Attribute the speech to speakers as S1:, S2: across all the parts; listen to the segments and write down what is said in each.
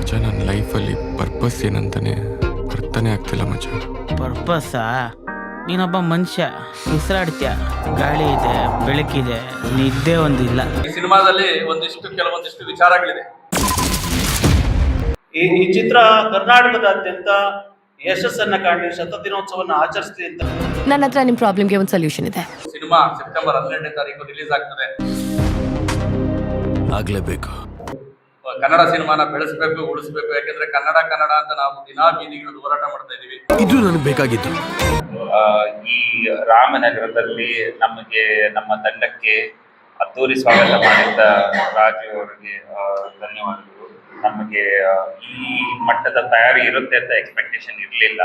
S1: ಮಚ್ಚ ನನ್ನ ಲೈಫಲ್ಲಿ ಪರ್ಪಸ್ ಏನಂತಾನೆ ಅರ್ಥನೇ ಆಗ್ತಿಲ್ಲ ಮಜ
S2: ಪರ್ಪಸ್ಸಾ ನೀನೊಬ್ಬ ಮನುಷ್ಯ ಉಸಿರಾಡ್ತೀಯ ಗಾಳಿ ಇದೆ ಬೆಳಕಿದೆ ನಿದ್ದೆ ಒಂದಿಲ್ಲ.
S3: ಈ ಸಿನಿಮಾದಲ್ಲಿ ಒಂದಿಷ್ಟು ಕೆಲವೊಂದಿಷ್ಟು ವಿಚಾರಗಳಿದೆ.
S4: ಈ ಈ ಚಿತ್ರ ಕರ್ನಾಟಕದಾದ್ಯಂತ ಯಶಸ್ಸನ್ನ ಕಾಣಿ ಶತ ದಿನೋತ್ಸವವನ್ನು ಆಚರಿಸ್ಲಿ ಅಂತ.
S5: ನನ್ನ ಹತ್ರ ನಿಮ್ಮ ಪ್ರಾಬ್ಲಮ್ಗೆ ಒಂದು ಸೊಲ್ಯೂಷನ್ ಇದೆ.
S3: ಸಿನಿಮಾ ಸೆಪ್ಟೆಂಬರ್ ಹನ್ನೆರಡನೇ ತಾರೀಕು ರಿಲೀಸ್ ಆಗ್ತದೆ.
S1: ಆಗ್ಲೇಬೇಕು.
S3: ಕನ್ನಡ ಸಿನಿಮಾನ ಬೆಳೆಸಬೇಕು ಉಳಿಸಬೇಕು. ಯಾಕಂದ್ರೆ ಕನ್ನಡ ಕನ್ನಡ ಅಂತ ನಾವು ದಿನಾ ಬೀದಿಗಳಲ್ಲಿ ಹೋರಾಟ ಮಾಡ್ತಾ ಇದೀವಿ.
S1: ಇದು ನನಗೆ ಬೇಕಾಗಿತ್ತು
S6: ಆ, ಈ ರಾಮನಗರದಲ್ಲಿ ನಮಗೆ ನಮ್ಮ ತಂಡಕ್ಕೆ ಅದ್ದೂರಿ ಸ್ವಾಗತ ಮಾಡಿದ್ದ ರಾಜು ಅವರಿಗೆ ಆ, ಧನ್ಯವಾದಗಳು. ನಮಗೆ ಈ ಮಟ್ಟದ ತಯಾರಿ ಇರುತ್ತೆ ಅಂತ ಎಕ್ಸ್ಪೆಕ್ಟೇಷನ್ ಇರಲಿಲ್ಲ.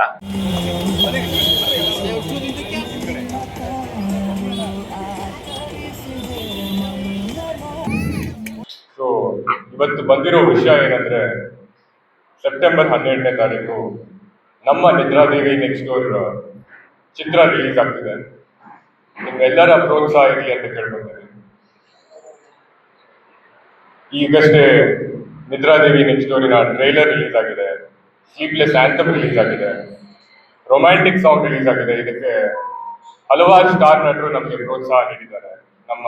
S7: ಇವತ್ತು ಬಂದಿರೋ ವಿಷಯ ಏನಂದ್ರೆ, ಸೆಪ್ಟೆಂಬರ್ ಹನ್ನೆರಡನೇ ತಾರೀಕು ನಮ್ಮ ನಿದ್ರಾದೇವಿ ನೆಕ್ಸ್ಟ್ ಡೋರ್ ಚಿತ್ರ ರಿಲೀಸ್ ಆಗ್ತಿದೆ. ನಿಮ್ಮೆಲ್ಲರ ಪ್ರೋತ್ಸಾಹ ಇರಲಿ ಅಂತ ಕೇಳ್ಕೊತೀನಿ. ಈಗಷ್ಟೇ ನಿದ್ರಾದೇವಿ ನೆಕ್ಸ್ಟ್ ಡೋರಿನ ಟ್ರೈಲರ್ ರಿಲೀಸ್ ಆಗಿದೆ. ಸ್ಲೀಪ್ಲೆಸ್ ಆಂಥಮ್ ರಿಲೀಸ್ ಆಗಿದೆ. ರೊಮ್ಯಾಂಟಿಕ್ ಸಾಂಗ್ ರಿಲೀಸ್ ಆಗಿದೆ. ಇದಕ್ಕೆ ಹಲವಾರು ಸ್ಟಾರ್ ನಟರು ನಮಗೆ ಪ್ರೋತ್ಸಾಹ ನೀಡಿದ್ದಾರೆ. ನಮ್ಮ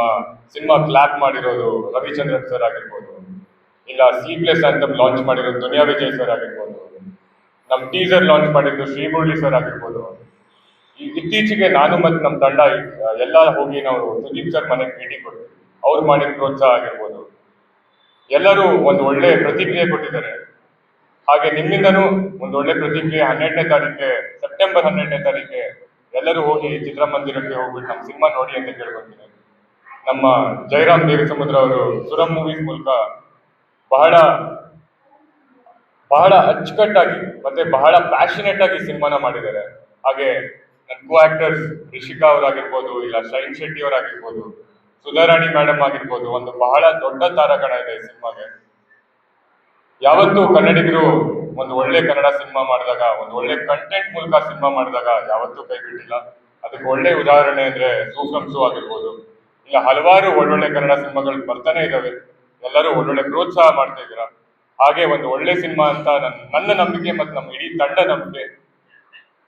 S7: ಸಿನಿಮಾ ಕ್ಲಾಪ್ ಮಾಡಿರೋದು ರವಿಚಂದ್ರನ್ ಸರ್ ಆಗಿರ್ಬೋದು ಇಲ್ಲ ಸ್ಲೀಪ್ಲೆಸ್ ಅಂತ ಲಾಂಚ್ ಮಾಡಿರೋದು ದುನಿಯಾ ವಿಜಯ್ ಸರ್ ಆಗಿರ್ಬೋದು ನಮ್ಮ ಟೀಸರ್ ಲಾಂಚ್ ಮಾಡಿದ್ದು ಶ್ರೀಮುರಳಿ ಸರ್ ಆಗಿರ್ಬೋದು. ಇತ್ತೀಚೆಗೆ ನಾನು ಮತ್ತು ನಮ್ಮ ತಂಡ ಎಲ್ಲ ಹೋಗಿ ನಾವು ಸುದೀಪ್ ಸರ್ ಮನೆಗೆ ಭೇಟಿ ಕೊಟ್ಟು ಅವ್ರು ಮಾಡಿದ ಪ್ರೋತ್ಸಾಹ ಆಗಿರ್ಬೋದು. ಎಲ್ಲರೂ ಒಂದು ಒಳ್ಳೆ ಪ್ರತಿಕ್ರಿಯೆ ಕೊಟ್ಟಿದ್ದಾರೆ. ಹಾಗೆ ನಿಮ್ಮಿಂದನೂ ಒಂದು ಒಳ್ಳೆ ಪ್ರತಿಕ್ರಿಯೆ ಹನ್ನೆರಡನೇ ತಾರೀಕೆ ಸೆಪ್ಟೆಂಬರ್ ಹನ್ನೆರಡನೇ ತಾರೀಕೆ ಎಲ್ಲರೂ ಹೋಗಿ ಚಿತ್ರಮಂದಿರಕ್ಕೆ ಹೋಗ್ಬಿಟ್ಟು ನಮ್ಮ ಸಿನಿಮಾ ನೋಡಿ ಅಂತ ಕೇಳ್ಕೊತೀನಿ ನಮ್ಮ ಜಯರಾಮ್ ದೇವಸಮುದ್ರ ಅವರು ಸುರಂ ಮೂವೀಸ್ ಮೂಲಕ ಬಹಳ ಬಹಳ ಅಚ್ಚುಕಟ್ಟಾಗಿ ಮತ್ತೆ ಬಹಳ ಪ್ಯಾಷನೆಟ್ ಆಗಿ ಸಿನಿಮಾನ ಮಾಡಿದ್ದಾರೆ. ಹಾಗೆ ನನ್ನ ಕೋ ಆಕ್ಟರ್ಸ್ ರಿಷಿಕಾ ಅವರಾಗಿರ್ಬೋದು, ಇಲ್ಲ ಶೈನ್ ಶೆಟ್ಟಿ ಅವರಾಗಿರ್ಬೋದು, ಸುಧಾರಾಣಿ ಮೇಡಮ್ ಆಗಿರ್ಬೋದು, ಒಂದು ಬಹಳ ದೊಡ್ಡ ತಾರಕಣ ಇದೆ ಈ ಸಿನಿಮಾಗೆ. ಯಾವತ್ತೂ ಕನ್ನಡಿಗರು ಒಂದು ಒಳ್ಳೆ ಕನ್ನಡ ಸಿನಿಮಾ ಮಾಡಿದಾಗ, ಒಂದು ಒಳ್ಳೆ ಕಂಟೆಂಟ್ ಮೂಲಕ ಸಿನಿಮಾ ಮಾಡಿದಾಗ ಯಾವತ್ತೂ ಕೈ ಬಿಟ್ಟಿಲ್ಲ. ಅದಕ್ಕೆ ಒಳ್ಳೆ ಉದಾಹರಣೆ ಅಂದ್ರೆ ಸೂಫ್ರಮ್ಸು ಆಗಿರ್ಬೋದು. ಇಲ್ಲ ಹಲವಾರು ಒಳ್ಳೊಳ್ಳೆ ಕನ್ನಡ ಸಿನಿಮಾಗಳು ಬರ್ತಾನೆ ಇದಾವೆ. ಎಲ್ಲರೂ ಒಳ್ಳೊಳ್ಳೆ ಪ್ರೋತ್ಸಾಹ ಮಾಡ್ತಾ ಇದ್ದೀರಾ? ಹಾಗೆ ಒಂದು ಒಳ್ಳೆ ಸಿನಿಮಾ ಅಂತ ನನ್ನ ನನ್ನ ನಂಬಿಕೆ ಮತ್ತು ನಮ್ಮ ಇಡೀ ತಂಡ ನಂಬಿಕೆ.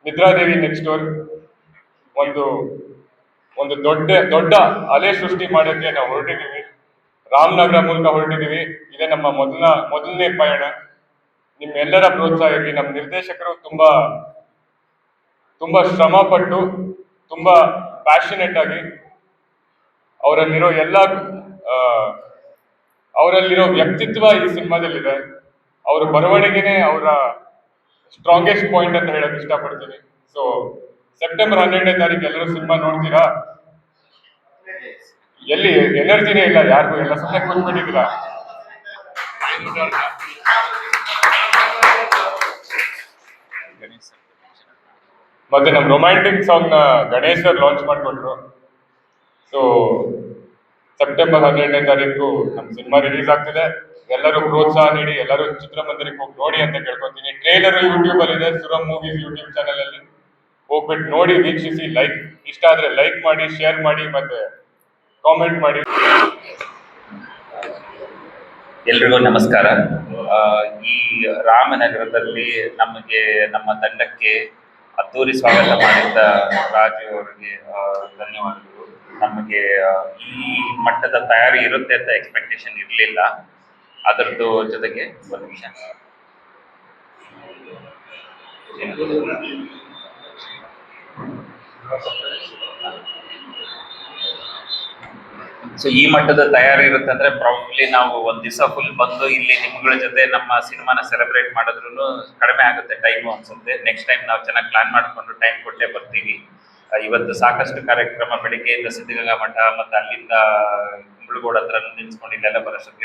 S7: ನಿದ್ರಾದೇವಿ ನೆಕ್ಸ್ಟ್ ಡೋರ್ ಒಂದು ಒಂದು ದೊಡ್ಡ ದೊಡ್ಡ ಅಲೆ ಸೃಷ್ಟಿ ಮಾಡೋಕ್ಕೆ ನಾವು ಹೊರಟಿದ್ದೀವಿ. ರಾಮನಗರ ಮೂಲಕ ಹೊರಟಿದ್ದೀವಿ. ಇದೇ ನಮ್ಮ ಮೊದಲ, ಮೊದಲನೇ ಪಯಣ. ನಿಮ್ಮೆಲ್ಲರ ಪ್ರೋತ್ಸಾಹ ಇರಲಿ ನಮ್ಮ ನಿರ್ದೇಶಕರು ತುಂಬಾ ತುಂಬಾ ಶ್ರಮ ಪಟ್ಟು ತುಂಬಾ ಪ್ಯಾಷನೆಟ್ ಆಗಿ ಅವರಲ್ಲಿರೋ ಎಲ್ಲ ಅವರಲ್ಲಿರೋ ವ್ಯಕ್ತಿತ್ವ ಈ ಸಿನಿಮಾದಲ್ಲಿದೆ. ಅವರ ಬರವಣಿಗೆನೆ ಅವರ ಸ್ಟ್ರಾಂಗೆಸ್ಟ್ ಪಾಯಿಂಟ್ ಅಂತ ಹೇಳಕ್ ಇಷ್ಟಪಡ್ತೀನಿ. ಸೊ ಸೆಪ್ಟೆಂಬರ್ ಹನ್ನೆರಡನೇ ತಾರೀಕು ಎಲ್ಲರೂ ಸಿನಿಮಾ ನೋಡ್ತೀರಾ? ಎಲ್ಲಿ? ಎನರ್ಜಿನೇ ಇಲ್ಲ, ಯಾರಿಗೂ ಎಲ್ಲ ಸುಮ್ಮನೆ ಕೂತ್ಬಿಟ್ಟಿದ್ದೀರಾ? ಮತ್ತೆ ನಮ್ಮ ರೊಮ್ಯಾಂಟಿಕ್ ಸಾಂಗ್ನ ಗಣೇಶ್ ಲಾಂಚ್ ಮಾಡಿಕೊಟ್ರು ಸೊ ಸೆಪ್ಟೆಂಬರ್ ಹನ್ನೆರಡನೇ ತಾರೀಕು ನಮ್ಮ ಸಿನಿಮಾ ರಿಲೀಸ್ ಆಗ್ತಿದೆ. ಎಲ್ಲರೂ ಪ್ರೋತ್ಸಾಹ ನೀಡಿ, ಎಲ್ಲರೂ ಚಿತ್ರಮಂದಿರಕ್ಕೆ ಹೋಗಿ ನೋಡಿ ಅಂತ ಕೇಳ್ಕೊತೀನಿ. ಟ್ರೇಲರ್ ಯೂಟ್ಯೂಬ್ ಅಲ್ಲಿ ಇದೆ ಸುರಮ್ ಮೂವೀಸ್ ಯೂಟ್ಯೂಬ್ ಚಾನಲ್ ಅಲ್ಲಿ. ಹೋಗ್ಬಿಟ್ಟು ನೋಡಿ, ವೀಕ್ಷಿಸಿ ಲೈಕ್ ಇಷ್ಟ ಆದ್ರೆ ಲೈಕ್ ಮಾಡಿ ಶೇರ್ ಮಾಡಿ ಮತ್ತೆ ಕಾಮೆಂಟ್ ಮಾಡಿ.
S6: ಎಲ್ರಿಗೂ ನಮಸ್ಕಾರ. ಈ ರಾಮನಗರದಲ್ಲಿ ನಮಗೆ, ನಮ್ಮ ತಂಡಕ್ಕೆ ಅದ್ದೂರಿ ಸ್ವಾಗತ ಮಾಡಿದ್ದ ರಾಜು ಅವರಿಗೆ ಧನ್ಯವಾದಗಳು. ನಮಗೆ ಈ ಮಟ್ಟದ ತಯಾರಿ ಇರುತ್ತೆ ಅಂತ ಎಕ್ಸ್ಪೆಕ್ಟೇಷನ್ ಇರಲಿಲ್ಲ. ಅದರದ್ದು ಜೊತೆಗೆ ಒಂದು ಸೊ ಈ ಮಟ್ಟದ ತಯಾರಿ ಇರುತ್ತೆ ಅಂದ್ರೆ ಪ್ರಾಬ್ಲಿ ನಾವು ಒಂದ್ ದಿವಸ ಫುಲ್ ಬಂದು ಇಲ್ಲಿ ನಿಮ್ಗಳ ಜೊತೆ ನಮ್ಮ ಸಿನಿಮಾನ ಸೆಲೆಬ್ರೇಟ್ ಮಾಡಿದ್ರು ಕಡಿಮೆ ಆಗುತ್ತೆ ಟೈಮ್ ಅನ್ಸುತ್ತೆ. ನೆಕ್ಸ್ಟ್ ಟೈಮ್ ನಾವು ಚೆನ್ನಾಗಿ ಪ್ಲಾನ್ ಮಾಡ್ಕೊಂಡು ಟೈಮ್ ಕೊಟ್ಟೆ ಬರ್ತೀವಿ. ಇವತ್ತು ಸಾಕಷ್ಟು ಕಾರ್ಯಕ್ರಮ ಬೆಳಿಗ್ಗೆಯಿಂದ ಸಿದ್ಧಗಂಗಾ ಮಠ ಮತ್ತೆ ಅಲ್ಲಿಂದ ಮುಳುಗೋಡ ಹತ್ರ ನಿಲ್ಸ್ಕೊಂಡು ಇಲ್ಲೆಲ್ಲ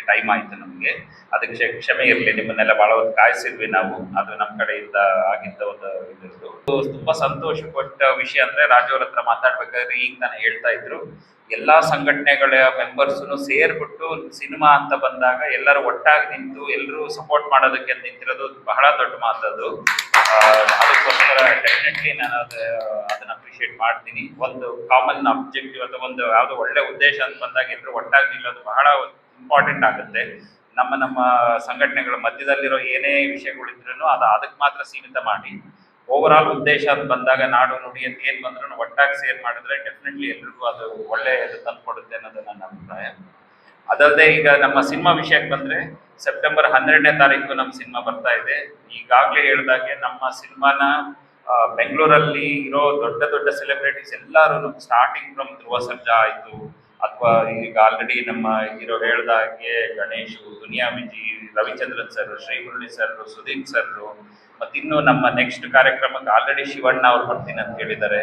S6: ಟೈಮ್ ಆಯ್ತು ನಮಗೆ. ಅದಕ್ಕೆ ಕ್ಷಮೆ ಇರಲಿ, ನಿಮ್ಮನ್ನೆಲ್ಲ ಬಹಳ ಹೊತ್ತು ಕಾಯಿಸಿದ್ವಿ ನಾವು. ಅದು ನಮ್ಮ ಕಡೆಯಿಂದ ಆಗಿದ್ದ ಒಂದು ಇದು ತುಂಬಾ ಸಂತೋಷ ಕೊಟ್ಟ ವಿಷಯ ಅಂದ್ರೆ ರಾಜು ಅವ್ರ ಹತ್ರ ಮಾತಾಡ್ಬೇಕಾದ್ರೆ ಈಗ ತಾನೇ ಹೇಳ್ತಾ ಇದ್ರು. ಎಲ್ಲಾ ಸಂಘಟನೆಗಳ ಮೆಂಬರ್ಸ್ನು ಸೇರ್ಬಿಟ್ಟು ಸಿನಿಮಾ ಅಂತ ಬಂದಾಗ ಎಲ್ಲರೂ ಒಟ್ಟಾಗಿ ನಿಂತು ಎಲ್ಲರೂ ಸಪೋರ್ಟ್ ಮಾಡೋದಕ್ಕೆ ನಿಂತಿರೋದು ಬಹಳ ದೊಡ್ಡ ಮಾತದು ಅದಕ್ಕೋಸ್ಕರ ಡೆಫಿನೆಟ್ಲಿ ನಾನು ಅದು, ಅದನ್ನ ಅಪ್ರಿಷಿಯೇಟ್ ಮಾಡ್ತೀನಿ. ಒಂದು ಕಾಮನ್ ಅಬ್ಜೆಕ್ಟಿವ್ ಅಥವಾ ಒಂದು ಯಾವುದು ಒಳ್ಳೆ ಉದ್ದೇಶ ಅಂತ ಬಂದಾಗ ಎಲ್ಲರೂ ಒಟ್ಟಾಗಿ ನಿಲ್ಲೋದು ಬಹಳ ಇಂಪಾರ್ಟೆಂಟ್ ಆಗುತ್ತೆ. ನಮ್ಮ ನಮ್ಮ ಸಂಘಟನೆಗಳ ಮಧ್ಯದಲ್ಲಿರೋ ಏನೇ ವಿಷಯಗಳಿದ್ರೂ ಅದು, ಅದಕ್ಕೆ ಮಾತ್ರ ಸೀಮಿತ ಮಾಡಿ. ಓವರ್ ಆಲ್ ಉದ್ದೇಶ ಅಂತ ಬಂದಾಗ ನಾಡು ನುಡಿ ಅಂತ ಏನ್ ಬಂದ್ರು ಒಟ್ಟಾಗಿ ಸೇರ್ ಮಾಡಿದ್ರೆ ಡೆಫಿನೆಟ್ಲಿ ಎಲ್ರಿಗೂ ಅದು ಒಳ್ಳೆಯದು ತಂದ್ಕೊಡುತ್ತೆ ಅನ್ನೋದು ನನ್ನ ಅಭಿಪ್ರಾಯ. ಅದಲ್ಲದೆ ಈಗ ನಮ್ಮ ಸಿನಿಮಾ ವಿಷಯಕ್ಕೆ ಬಂದ್ರೆ ಸೆಪ್ಟೆಂಬರ್ ಹನ್ನೆರಡನೇ ತಾರೀಕು ನಮ್ಮ ಸಿನಿಮಾ ಬರ್ತಾ ಇದೆ. ಈಗಾಗಲೇ ಹೇಳಿದಾಗೆ ನಮ್ಮ ಸಿನಿಮಾನ ಬೆಂಗಳೂರಲ್ಲಿ ಇರೋ ದೊಡ್ಡ ದೊಡ್ಡ ಸೆಲೆಬ್ರಿಟೀಸ್ ಎಲ್ಲರೂ ಸ್ಟಾರ್ಟಿಂಗ್ ಫ್ರಮ್ ಧ್ರುವ ಸರ್ಜಾ ಆಯ್ತು. ಅಥವಾ ಈಗ ಆಲ್ರೆಡಿ ನಮ್ಮ ಹೀರೋ ಹೇಳ್ದಾಗೆ Ganesh Duniya Viji Ravichandran sir Shri Murali sir Sudeep sir ಮತ್ತಿನ್ನು ನಮ್ಮ ನೆಕ್ಸ್ಟ್ ಕಾರ್ಯಕ್ರಮಕ್ಕೆ ಆಲ್ರೆಡಿ ಶಿವಣ್ಣ ಅವ್ರು ಬರ್ತೀನಿ ಅಂತ ಹೇಳಿದ್ದಾರೆ.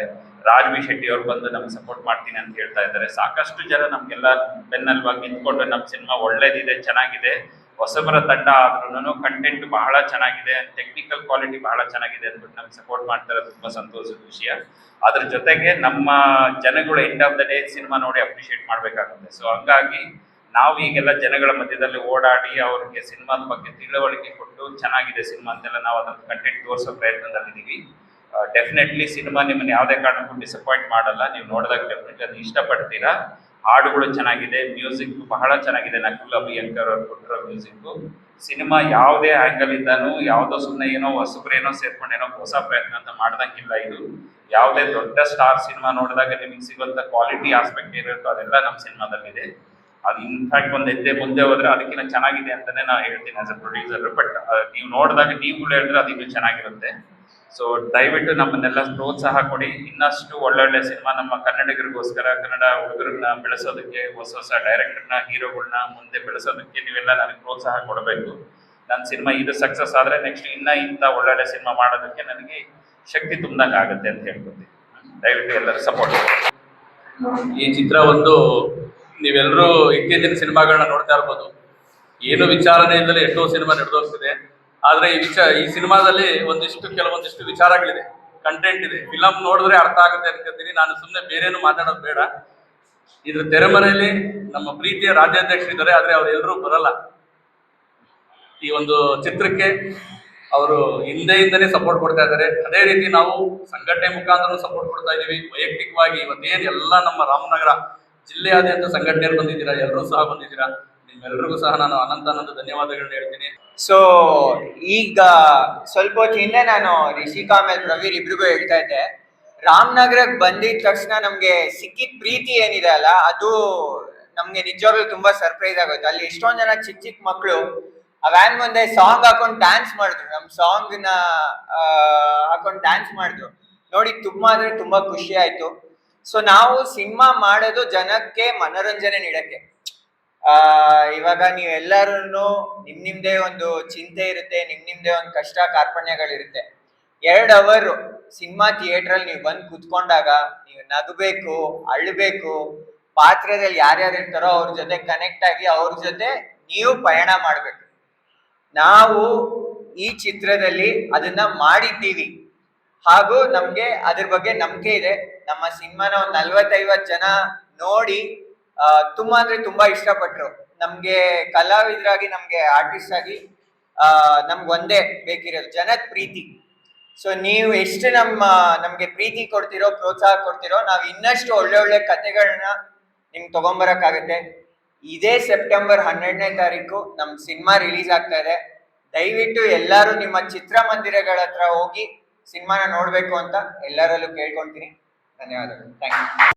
S6: ರಾಜವಿ ಶೆಟ್ಟಿ ಅವ್ರು ಬಂದು ನಮ್ಗೆ ಸಪೋರ್ಟ್ ಮಾಡ್ತೀನಿ ಅಂತ ಹೇಳ್ತಾ ಇದ್ದಾರೆ. ಸಾಕಷ್ಟು ಜನ ನಮಗೆಲ್ಲ ಬೆನ್ನಲ್ವಾಗಿ ನಿಂತ್ಕೊಂಡು ನಮ್ಮ ಸಿನಿಮಾ ಒಳ್ಳೇದಿದೆ, ಚೆನ್ನಾಗಿದೆ. ಹೊಸಬರ ತಂಡ ಆದ್ರೂ ಕಂಟೆಂಟ್ ಬಹಳ ಚೆನ್ನಾಗಿದೆ ಟೆಕ್ನಿಕಲ್ ಕ್ವಾಲಿಟಿ ಬಹಳ ಚೆನ್ನಾಗಿದೆ ಅಂದ್ಬಿಟ್ಟು ನಮ್ಗೆ ಸಪೋರ್ಟ್ ಮಾಡ್ತಾರೆ ತುಂಬಾ ಸಂತೋಷದ ವಿಷಯ. ಅದ್ರ ಜೊತೆಗೆ ನಮ್ಮ ಜನಗಳು end of the day cinema ನೋಡಿ ಅಪ್ರಿಷಿಯೇಟ್ ಮಾಡಬೇಕಾಗುತ್ತೆ. ಸೊ ಹಂಗಾಗಿ ನಾವು ಈಗೆಲ್ಲ ಜನಗಳ ಮಧ್ಯದಲ್ಲಿ ಓಡಾಡಿ ಅವ್ರಿಗೆ ಸಿನಿಮಾದ ಬಗ್ಗೆ ತಿಳುವಳಿಕೆ ಕೊಟ್ಟು ಚೆನ್ನಾಗಿದೆ ಸಿನಿಮಾ ಅಂತೆಲ್ಲ ನಾವು ಅದನ್ನ ಕಂಟೆಂಟ್ ತೋರಿಸೋ ಪ್ರಯತ್ನದಲ್ಲಿದ್ದೀವಿ. ಡೆಫಿನೆಟ್ಲಿ ಸಿನಿಮಾ ನಿಮ್ಮನ್ನ ಯಾವುದೇ ಕಾರಣಕ್ಕೂ ಡಿಸಪಾಯಿಂಟ್ ಮಾಡಲ್ಲ. ನೀವು ನೋಡಿದಾಗ ಡೆಫಿನೆಟ್ಲಿ ಅದನ್ನ ಇಷ್ಟಪಡ್ತೀರಾ? ಹಾಡುಗಳು ಚೆನ್ನಾಗಿದೆ ಮ್ಯೂಸಿಕ್ ಬಹಳ ಚೆನ್ನಾಗಿದೆ. ನಕುಲ್ ಅಭಿಯಂಕರ್ ಅವ್ರು ಕೊಟ್ಟಿರೋ ಮ್ಯೂಸಿಕ್ ಸಿನಿಮಾ ಯಾವುದೇ ಆಂಗಲ್ ಇದ್ದಾನು, ಯಾವುದೋ ಸುಮ್ಮನೆ ಏನೋ ಹೊಸಬ್ರೇನೋ ಸೇರ್ಕೊಂಡೇನೋ ಹೊಸ ಪ್ರಯತ್ನ ಅಂತ ಮಾಡ್ದಂಗಿಲ್ಲ ಇದು. ಯಾವುದೇ ದೊಡ್ಡ ಸ್ಟಾರ್ ಸಿನಿಮಾ ನೋಡಿದಾಗ ನಿಮಗೆ ಸಿಗುವಂತ ಕ್ವಾಲಿಟಿ ಆಸ್ಪೆಕ್ಟ್ ಏನಿರುತ್ತೋ ಅದೆಲ್ಲ ನಮ್ಮ ಸಿನಿಮಾದಲ್ಲಿದೆ. ಅದು ಇನ್ಫ್ಯಾಕ್ಟ್ ಒಂದು ಹೆಜ್ಜೆ ಮುಂದೆ ಹೋದ್ರೆ ಅದಕ್ಕಿಂತ ಚೆನ್ನಾಗಿದೆ ಅಂತಾನೆ ನಾನು ಹೇಳ್ತೀನಿ ಆಸ್ ಅ ಪ್ರೊಡ್ಯೂಸರ್ ಬಟ್ ನೀವು ನೋಡಿದಾಗ ನೀವು ಹೇಳಿದ್ರೆ ಅದು ಇನ್ನೂ ಚೆನ್ನಾಗಿರುತ್ತೆ. ಸೊ ದಯವಿಟ್ಟು ನಮ್ಮನ್ನೆಲ್ಲ ಪ್ರೋತ್ಸಾಹ ಕೊಡಿ. ಇನ್ನಷ್ಟು ಒಳ್ಳೊಳ್ಳೆ ಸಿನಿಮಾ ನಮ್ಮ ಕನ್ನಡಿಗರಿಗೋಸ್ಕರ, ಕನ್ನಡ ಹುಡುಗರನ್ನ ಬೆಳೆಸೋದಕ್ಕೆ, ಹೊಸ ಹೊಸ ಡೈರೆಕ್ಟರ್ನ ಹೀರೋಗಳನ್ನ ಮುಂದೆ ಬೆಳೆಸೋದಕ್ಕೆ ನೀವೆಲ್ಲ ನನಗೆ ಪ್ರೋತ್ಸಾಹ ಕೊಡಬೇಕು. ನನ್ನ ಸಿನಿಮಾ ಇದು ಸಕ್ಸಸ್ ಆದರೆ ನೆಕ್ಸ್ಟ್ ಇನ್ನೂ ಇಂಥ ಒಳ್ಳೊಳ್ಳೆ ಸಿನಿಮಾ ಮಾಡೋದಕ್ಕೆ ನನಗೆ ಶಕ್ತಿ ತುಂಬ್ದಂಗೆ ಆಗುತ್ತೆ ಅಂತ ಹೇಳ್ಕೊತೀನಿ. ದಯವಿಟ್ಟು ಎಲ್ಲರೂ ಸಪೋರ್ಟ್
S3: ಈ ಚಿತ್ರ ಒಂದು ನೀವೆಲ್ಲರೂ ಇತ್ತೀಚಿನ ಸಿನಿಮಾಗಳನ್ನ ನೋಡ್ತಾ ಇರ್ಬೋದು. ಏನು ವಿಚಾರಣೆಯಿಂದಲೇ ಎಷ್ಟೋ ಸಿನಿಮಾ ನಡೆದೋಗ್ತಿದೆ. ಆದ್ರೆ ಈ ವಿಚಾರ ಈ ಸಿನಿಮಾದಲ್ಲಿ ಒಂದಿಷ್ಟು ಕೆಲವೊಂದಿಷ್ಟು ವಿಚಾರಗಳಿದೆ. ಕಂಟೆಂಟ್ ಇದೆ. ಫಿಲಮ್ ನೋಡಿದ್ರೆ ಅರ್ಥ ಆಗುತ್ತೆ ಅನ್ಕೋತೀನಿ. ನಾನು ಸುಮ್ಮನೆ ಬೇರೇನು ಮಾತಾಡೋದು ಬೇಡ. ಇದ್ರ ತೆರೆಮರೆಯಲ್ಲಿ ನಮ್ಮ ಪ್ರೀತಿಯ ರಾಜ್ಯಾಧ್ಯಕ್ಷರಿದ್ದಾರೆ, ಆದರೆ ಅವರೆಲ್ಲರೂ ಬರಲ್ಲ. ಈ ಒಂದು ಚಿತ್ರಕ್ಕೆ ಅವರು ಹಿಂದೆಯಿಂದನೇ ಸಪೋರ್ಟ್ ಕೊಡ್ತಾ ಇದ್ದಾರೆ. ಅದೇ ರೀತಿ ನಾವು ಸಂಘಟನೆ ಮುಖಾಂತರ ಸಪೋರ್ಟ್ ಕೊಡ್ತಾ ಇದೀವಿ ವೈಯಕ್ತಿಕವಾಗಿ ಇವತ್ತೇನು ಎಲ್ಲ ನಮ್ಮ ರಾಮನಗರ ಜಿಲ್ಲೆಯಾದ್ಯಂತ ಸಂಘಟನೆಯರು ಬಂದಿದ್ದೀರಾ? ಎಲ್ಲರೂ ಸಹ ಬಂದಿದ್ದೀರಾ? ನಿಮ್ಮೆಲ್ಲರಿಗೂ ಸಹ ನಾನು ಅನಂತ ಅನಂತ ಧನ್ಯವಾದಗಳನ್ನ ಹೇಳ್ತೀನಿ.
S8: ಸೊ ಈಗ ಸ್ವಲ್ಪ ಹೊತ್ತು ಹಿಂದೆ ನಾನು ರಿಷಿಕಾ ಆಮೇಲೆ ಪ್ರವೀರ್ ಇಬ್ರಿಗೂ ಹೇಳ್ತಾ ಇದ್ದೆ. ರಾಮನಗರಕ್ಕೆ ಬಂದಿದ ತಕ್ಷಣ ನಮ್ಗೆ ಸಿಕ್ಕಿದ ಪ್ರೀತಿ ಏನಿದೆ ಅಲ್ಲ, ಅದು ನಮ್ಗೆ ನಿಜವಾಗ್ಲೂ ತುಂಬಾ ಸರ್ಪ್ರೈಸ್ ಆಗುತ್ತೆ. ಅಲ್ಲಿ ಎಷ್ಟೊಂದ್ ಜನ ಚಿಕ್ಕ ಚಿಕ್ಕ ಮಕ್ಕಳು ಆ ವ್ಯಾನ್ ಮುಂದೆ ಸಾಂಗ್ ಹಾಕೊಂಡು ಡ್ಯಾನ್ಸ್ ಮಾಡಿದ್ರು. ನಮ್ ಸಾಂಗ್ನ ಹಾಕೊಂಡು ಡ್ಯಾನ್ಸ್ ಮಾಡಿದ್ರು. ನೋಡಿ, ತುಂಬಾ ಅಂದ್ರೆ ತುಂಬಾ ಖುಷಿ ಆಯ್ತು. ಸೊ ನಾವು ಸಿನಿಮಾ ಮಾಡೋದು ಜನಕ್ಕೆ ಮನೋರಂಜನೆ ನೀಡಕ್ಕೆ. ಆ, ಇವಾಗ ನೀವೆಲ್ಲರೂ ನಿಮ್ ನಿಮ್ದೇ ಒಂದು ಚಿಂತೆ ಇರುತ್ತೆ, ನಿಮ್ ನಿಮ್ದೇ ಒಂದು ಕಷ್ಟ ಕಾರ್ಪಣ್ಯಗಳಿರುತ್ತೆ. ಎರಡು ಅವರ್ ಸಿನಿಮಾ ಥಿಯೇಟರ್ ಅಲ್ಲಿ ನೀವು ಬಂದು ಕುತ್ಕೊಂಡಾಗ ನೀವು ನಗಬೇಕು, ಅಳ್ಬೇಕು, ಪಾತ್ರದಲ್ಲಿ ಯಾರ್ಯಾರು ಇರ್ತಾರೋ ಅವ್ರ ಜೊತೆ ಕನೆಕ್ಟ್ ಆಗಿ ಅವ್ರ ಜೊತೆ ನೀವು ಪಯಣ ಮಾಡ್ಬೇಕು. ನಾವು ಈ ಚಿತ್ರದಲ್ಲಿ ಅದನ್ನ ಮಾಡಿದ್ದೀವಿ. ಹಾಗೂ ನಮ್ಗೆ ಅದ್ರ ಬಗ್ಗೆ ನಂಬಿಕೆ ಇದೆ. ನಮ್ಮ ಸಿನಿಮಾನ ಒಂದ್ ನಲ್ವತ್ತೈವತ್ ಜನ ನೋಡಿ ತುಂಬಾ ಅಂದ್ರೆ ತುಂಬಾ ಇಷ್ಟಪಟ್ರು. ನಮ್ಗೆ ಕಲಾವಿದರಾಗಿ, ನಮ್ಗೆ ಆರ್ಟಿಸ್ಟ್ ಆಗಿ ನಮ್ಗೆ ಒಂದೇ ಬೇಕಿರೋದು, ಜನದ ಪ್ರೀತಿ. ಸೊ ನೀವು ಎಷ್ಟು ನಮ್ಮ, ನಮ್ಗೆ ಪ್ರೀತಿ ಕೊಡ್ತಿರೋ, ಪ್ರೋತ್ಸಾಹ ಕೊಡ್ತಿರೋ, ನಾವು ಇನ್ನಷ್ಟು ಒಳ್ಳೆ ಒಳ್ಳೆ ಕತೆಗಳನ್ನ ನಿಮ್ಗೆ ತಗೊಂಬರಕ್ಕಾಗತ್ತೆ. ಇದೇ ಸೆಪ್ಟೆಂಬರ್ ಹನ್ನೆರಡನೇ ತಾರೀಕು ನಮ್ಮ ಸಿನಿಮಾ ರಿಲೀಸ್ ಆಗ್ತಾ ಇದೆ. ದಯವಿಟ್ಟು ಎಲ್ಲರೂ ನಿಮ್ಮ ಚಿತ್ರಮಂದಿರಗಳ ಹತ್ರ ಹೋಗಿ ಸಿನಿಮಾನ ನೋಡ್ಬೇಕು ಅಂತ ಎಲ್ಲರಲ್ಲೂ ಕೇಳ್ಕೊಂತೀನಿ. ಧನ್ಯವಾದಗಳು. Thank you